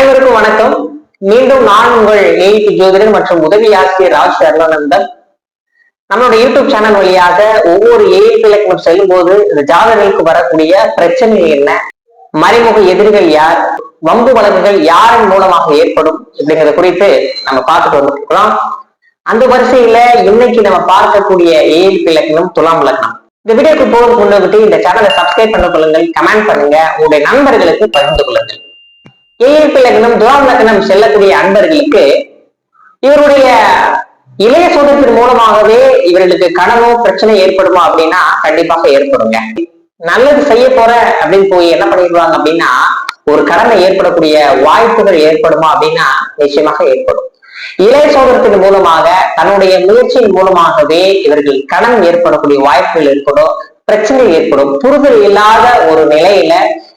வணக்கம். மீண்டும் நான் உங்கள் ஏஐபி ஜோதிடர் மற்றும் உதவி ஆசிரியர் ராஜ் அருளானந்தன் நம்மளோட யூடியூப் சேனல் வழியாக ஒவ்வொரு ஏஐபி இலக்கணம் செல்லும் போது இந்த ஜாதகர்களுக்கு வரக்கூடிய பிரச்சனைகள் என்ன? மறைமுக எதிரிகள் யார்? வம்பு வழக்குகள் யாரின் மூலமாக ஏற்படும் அப்படிங்கிறத குறித்து நம்ம பார்த்துட்டு வந்துருக்கலாம் அந்த வரிசையில இன்னைக்கு நம்ம பார்க்கக்கூடிய ஏஐபி இலக்கணம் துலாம் இலக்கணம் இந்த வீடியோக்கு போகிறதுக்கு முன்னாடி இந்த சேனலை சப்ஸ்கிரைப் பண்ண கொள்ளுங்கள் கமெண்ட் பண்ணுங்க. உங்களுடைய நண்பர்களுக்கு பகிர்ந்து கொள்ளுங்கள். ஈர்ப்பு லக்னம் துலாம் லக்னம் செல்லக்கூடிய அன்பர்களுக்கு இவருடைய இளைய சோதத்தின் மூலமாகவே இவர்களுக்கு கடனோ பிரச்சனை ஏற்படுமா அப்படின்னா கண்டிப்பாக ஏற்படுங்க. நல்லது செய்ய போற அப்படின்னு போய் என்ன பண்ணிடுவாங்க அப்படின்னா ஒரு கடமை ஏற்படக்கூடிய வாய்ப்புகள் ஏற்படுமா அப்படின்னா நிச்சயமாக ஏற்படும். இளைய சோதனத்தின் மூலமாக தன்னுடைய முயற்சியின் மூலமாகவே இவர்கள் கடன் ஏற்படக்கூடிய வாய்ப்புகள் ஏற்படும் பிரச்சனை ஏற்படும் புரிதல் இல்லாத ஒரு நிலையில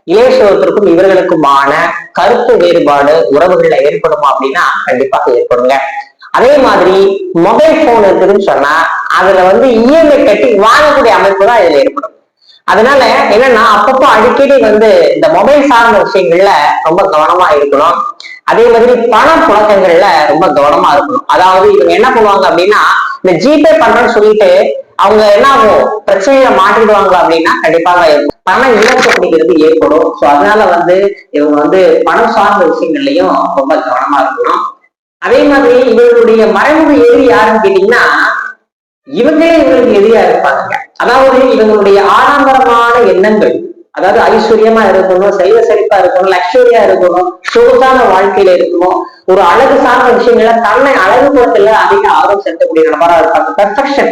இளையசோகத்திற்கும் இவர்களுக்குமான கருத்து வேறுபாடு உறவுகள்ல ஏற்படுமா அப்படின்னா கண்டிப்பாக ஏற்படுங்க. அதே மாதிரி மொபைல் போன் இருக்குதுன்னு சொன்னா அதுல வந்து இஎம்ஐ கட்டி வாங்கக்கூடிய அமைப்பு தான் இதுல ஏற்படும். அதனால என்னன்னா அப்பப்போ அடிக்கடி வந்து இந்த மொபைல் சார்ந்த விஷயங்கள்ல ரொம்ப கவனமா இருக்கணும். அதே மாதிரி பண புழக்கங்கள்ல ரொம்ப கவனமா இருக்கணும். அதாவது இவங்க என்ன பண்ணுவாங்க அப்படின்னா இந்த ஜிபே பண்றேன்னு சொல்லிட்டு அவங்க என்ன ஆகும்? பிரச்சனையில மாட்டிடுவாங்க அப்படின்னா கண்டிப்பாக இருக்கும். பண இழப்பு அப்படிங்கிறது ஏற்படும். சோ அதனால வந்து இவங்க வந்து பணம் சார்ந்த விஷயங்கள்லயும் ரொம்ப கவனமா இருக்கணும். அதே மாதிரி இவர்களுடைய மறைமுக எதிரி யாருன்னு கேட்டீங்கன்னா இவங்களே இவங்களுக்கு எதிரியா இருப்பாங்க. அதாவது இவங்களுடைய ஆடம்பரமான எண்ணங்கள் அதாவது ஐஸ்வர்யமா இருக்கணும் செல்வ செழிப்பா இருக்கணும் லக்ஷரியா இருக்கணும் சொகுசான வாழ்க்கையில இருக்கணும் ஒரு அழகு சார்ந்த விஷயங்கள தன்னை அழகு அழகுபடுத்தல அதிக ஆர்வம் செலுத்தக்கூடிய நபரா இருப்பாங்க. பெர்ஃபெக்ஷன்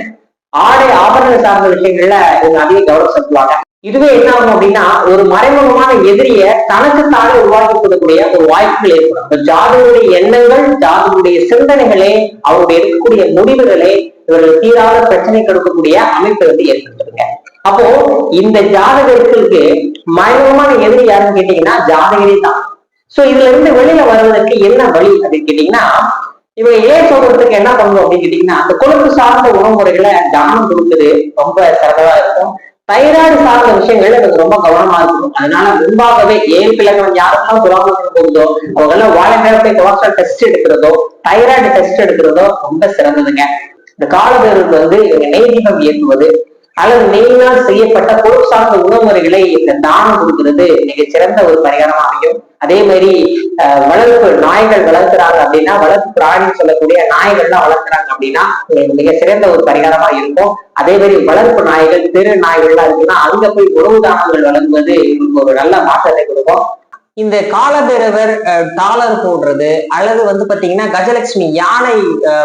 ஆடை ஆபரண சார்ந்த விஷயங்கள்ல இவங்க அதிக கவனம் செலுத்துவாங்க. இதுவே என்ன ஆகும் அப்படின்னா ஒரு மறைமுகமான எதிரிய தனக்கு தானே உருவாக்கி கொடுக்கக்கூடிய ஒரு வாய்ப்புகள் ஏற்படும். ஜாதகருடைய எண்ணங்கள் ஜாதகருடைய சிந்தனைகளே அவருடைய எடுக்கக்கூடிய முடிவுகளே இவர்கள் தீராத பிரச்சனை கொடுக்கக்கூடிய அமைப்பை வந்து ஏற்படுத்துங்க அப்போ இந்த ஜாதகர்களுக்கு மறைமுகமான எதிரி யாருன்னு கேட்டீங்கன்னா ஜாதகரே தான். சோ இதுல இருந்து வெளியில வருவதற்கு என்ன வழி அப்படின்னு கேட்டீங்கன்னா இவங்க ஏன் சொல்றதுக்கு என்ன பண்ணணும் அப்படின்னு கேட்டீங்கன்னா அந்த கொழுப்பு சார்ந்த உணவு முறைகளை கவனம் கொடுக்குது ரொம்ப சிறந்ததா இருக்கும். தைராய்டு சார்ந்த விஷயங்கள்ல எனக்கு ரொம்ப கவனமா இருக்கணும். அதனால முன்பாகவே ஏன் பிள்ளைகள் யாருக்கெல்லாம் துராமணம் போகுதோ அவங்க எல்லாம் வாழை நேரத்தை கொலஸ்ட்ரால் டெஸ்ட் எடுக்கிறதோ தைராய்டு டெஸ்ட் எடுக்கிறதோ ரொம்ப சிறந்ததுங்க. இந்த காலதேருக்கு வந்து இவங்க நெய் ஏற்றுவது அல்லது நெய்யினால் செய்யப்பட்ட பொருள் சார்ந்த உணவு முறைகளை இந்த தானம் கொடுக்கிறது. மிக சிறந்த ஒரு பரிகாரம் அமையும். அதே மாதிரி வளர்ப்பு நாய்கள் வளர்க்குறாங்க அப்படின்னா வளர்ப்பு பிராணின்னு சொல்லக்கூடிய நாய்கள்லாம் வளர்க்குறாங்க அப்படின்னா மிக சிறந்த ஒரு பரிகாரமா இருக்கும். அதே மாதிரி வளர்ப்பு நாய்கள் தெரு நாய்கள்லாம் இருக்குன்னா அங்க போய் உணவு தானங்கள் வழங்குவது உங்களுக்கு ஒரு நல்ல மாற்றத்தை கொடுக்கும். இந்த காலபைரவர் டாலர் போடுறது அல்லது வந்து பாத்தீங்கன்னா கஜலட்சுமி யானை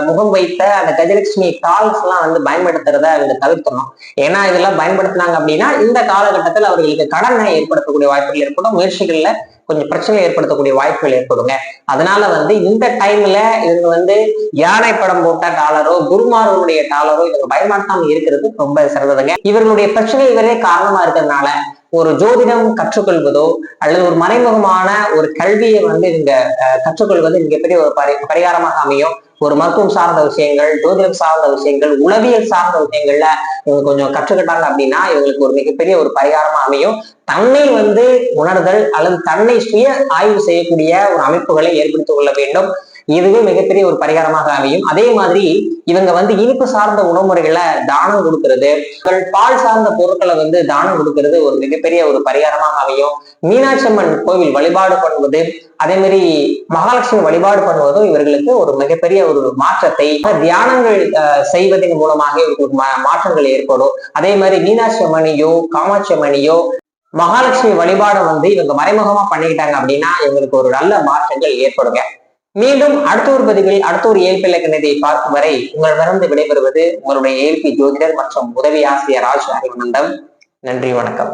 முகம் வைத்த அந்த கஜலட்சுமி டால்ஸ் எல்லாம் வந்து பயன்படுத்துறத அவங்க தவிர்க்கணும். ஏன்னா இதெல்லாம் பயன்படுத்தினாங்க அப்படின்னா இந்த காலகட்டத்தில் அவர்களுக்கு கடனை ஏற்படுத்தக்கூடிய வாய்ப்புகள் ஏற்படும் முயற்சிகள்ல கொஞ்சம் பிரச்சனை ஏற்படுத்தக்கூடிய வாய்ப்புகள் ஏற்படுங்க. அதனால வந்து இந்த டைம்ல இவங்க வந்து யானை படம் போட்ட டாலரோ குருமாரனுடைய டாலரோ இவங்க பயமாட்டாம இருக்கிறது ரொம்ப சிறந்ததுங்க. இவர்களுடைய பிரச்சனை இவரே காரணமா இருக்கிறதுனால ஒரு ஜோதிடம் கற்றுக்கொள்வதோ அல்லது ஒரு மறைமுகமான ஒரு கல்வியை வந்து இங்க கற்றுக்கொள்வது மிகப்பெரிய ஒரு பரி பரிகாரமாக அமையும். ஒரு மருத்துவம் சார்ந்த விஷயங்கள் ஜோதிடம் சார்ந்த விஷயங்கள் உளவியல் சார்ந்த விஷயங்கள்ல இவங்க கொஞ்சம் கற்றுக்கிட்டாங்க அப்படின்னா இவங்களுக்கு ஒரு மிகப்பெரிய ஒரு பரிகாரமா அமையும். தன்னை வந்து உணர்தல் அல்லது தன்னை சுய ஆய்வு செய்யக்கூடிய ஒரு அமைப்புகளை ஏற்படுத்திக் கொள்ள வேண்டும். இதுவே மிகப்பெரிய ஒரு பரிகாரமாக அமையும். அதே மாதிரி இவங்க வந்து இனிப்பு சார்ந்த உணவுமுறைகளை தானம் கொடுக்கறது. பால் சார்ந்த பொருட்களை வந்து தானம் கொடுக்கறது ஒரு மிகப்பெரிய ஒரு பரிகாரமாக அமையும். மீனாட்சி அம்மன் கோவில் வழிபாடு பண்ணுவது அதே மாதிரி மகாலட்சுமி வழிபாடு பண்ணுவதும் இவர்களுக்கு ஒரு மிகப்பெரிய ஒரு மாற்றத்தை தியானங்கள் செய்வதன் மூலமாக இவர்களுக்கு மாற்றங்கள் ஏற்படும். அதே மாதிரி மீனாட்சி அம்மனியோ காமாட்சி அம்மனியோ மகாலட்சுமி வழிபாடை வந்து இவங்க மறைமுகமா பண்ணிக்கிட்டாங்க அப்படின்னா இவங்களுக்கு ஒரு நல்ல மாற்றங்கள் ஏற்படுங்க. மீண்டும் அடுத்த ஒரு பதிவில் அடுத்த ஒரு இயல்பு இலக்கணத்தை பார்க்கும் வரை உங்களிடமிருந்து விடைபெறுவது உங்களுடைய இயல்பி ஜோதிடர் மற்றும் உதவி ஆசிரியர் ராஜ் அறிவனந்தம் நன்றி வணக்கம்.